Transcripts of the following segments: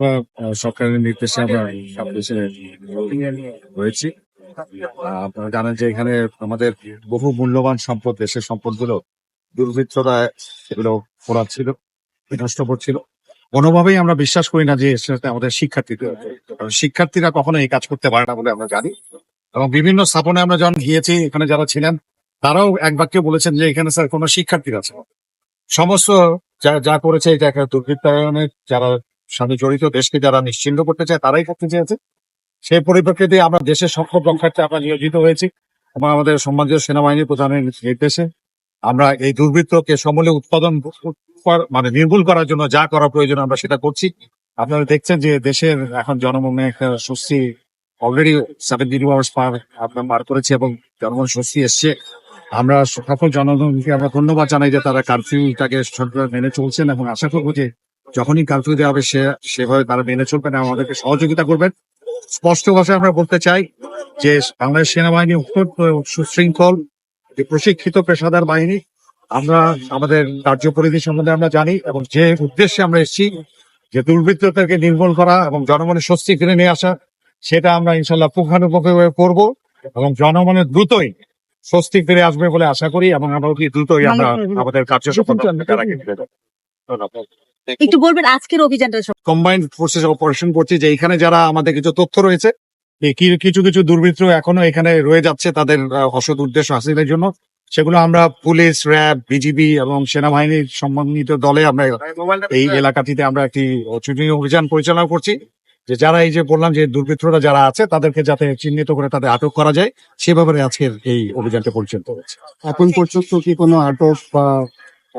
বা, সরকারের নির্দেশে আমরা সব দেশে হয়েছি আপনারা জানেন যে এখানে আমাদের বহু মূল্যবান সম্পদ দেশের সম্পদগুলো দুর্বৃত্তরা এগুলো ফোরাচ্ছিল বিনষ্ট করছিল। কোনোভাবেই আমরা বিশ্বাস করি না যে আমাদের শিক্ষার্থীদের শিক্ষার্থীরা কখনো এই কাজ করতে পারে না বলে আমরা জানি। এবং বিভিন্ন স্থাপনে আমরা যখন গিয়েছি এখানে যারা ছিলেন তারাও এক বাক্যে বলেছেন যে এখানে স্যার কোনো শিক্ষার্থী আছে। সমস্ত যা যা করেছে এটা একটা দুর্বৃত্তায়নের যারা সাথে জড়িত, দেশকে যারা নিশ্চিন্ত করতে চায় তারাই করতে চেয়েছে। সেই পরিপ্রেক্ষিতে আমরা দেশের সম্পদ রক্ষার্থে আমরা নিয়োজিত হয়েছি এবং আমাদের সম্মানীয় সেনাবাহিনী প্রধানের নির্দেশে আমরা এই দুর্বৃত্তকে সমূলে উৎপাদন মানে নির্মূল করার জন্য যা করা প্রয়োজন আমরা সেটা করছি। আপনারা দেখছেন যে দেশের এখন জনমনে একটা স্বস্তি অলরেডি সেভেন্টি টু আওয়ার্স পার আপনার পার করেছে এবং জনমন স্বস্তি এসছে। আমরা সকল জনগণকে আমরা ধন্যবাদ জানাই যে তারা কারফিউটাকে মেনে চলছেন এবং আশা করব যে যখনই কারফিউ দেওয়া হবে সে সেভাবে তারা মেনে চলবেন এবং আমাদেরকে সহযোগিতা করবেন। স্পষ্ট ভাষায় আমরা বলতে চাই যে বাংলাদেশ সেনাবাহিনী অত্যন্ত সুশৃঙ্খল একটি প্রশিক্ষিত পেশাদার বাহিনী। আমরা আমাদের কার্যপরিধি সম্বন্ধে আমরা জানি এবং যে উদ্দেশ্যে আমরা এসেছি যে দুর্বৃত্ততাকে নির্মূল করা এবং জনমনে স্বস্তি ফিরে নিয়ে আসা সেটা আমরা ইনশাল্লাহ পুঙ্খানুপুঙ্খভাবে করব এবং জনমনে দ্রুতই স্বস্তি ফিরে আসবে বলে আশা করি এবং আমরা অতি দ্রুতই আমরা আমাদের কার্য সফলতা রাখি একটু বলবেন আজকের অভিযানটা কম্বাইন্ড ফোর্সেস অপারেশন করছি যে এখানে যারা আমাদের কিছু তথ্য রয়েছে কিছু কিছু দুর্বৃত্ত এখনও এখানে রয়ে যাচ্ছে তাদের অসৎ উদ্দেশ্য হাসিলের জন্য। সেগুলো আমরা পুলিশ র্যাব বিজিবি এবং সেনাবাহিনীর সম্মানিত দলে আমরা এই এলাকাটিতে আমরা একটি ছুটি অভিযান পরিচালনা করছি। যে যারা এই যে বললাম যে দুর্বৃত্তরা যারা আছে তাদেরকে যাতে চিহ্নিত করে তাদের আটক করা যায় সে ব্যাপারে আজকের এই অভিযানটা পরিচালিত হচ্ছে। এখন পর্যন্ত কি কোনো আটক বা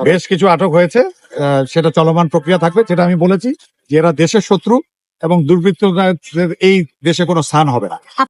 বেশ কিছু আটক হয়েছে সেটা চলমান প্রক্রিয়া থাকবে, যেটা আমি বলেছি যে এরা দেশের শত্রু এবং দুর্বৃত্তদের এই দেশে কোনো স্থান হবে না।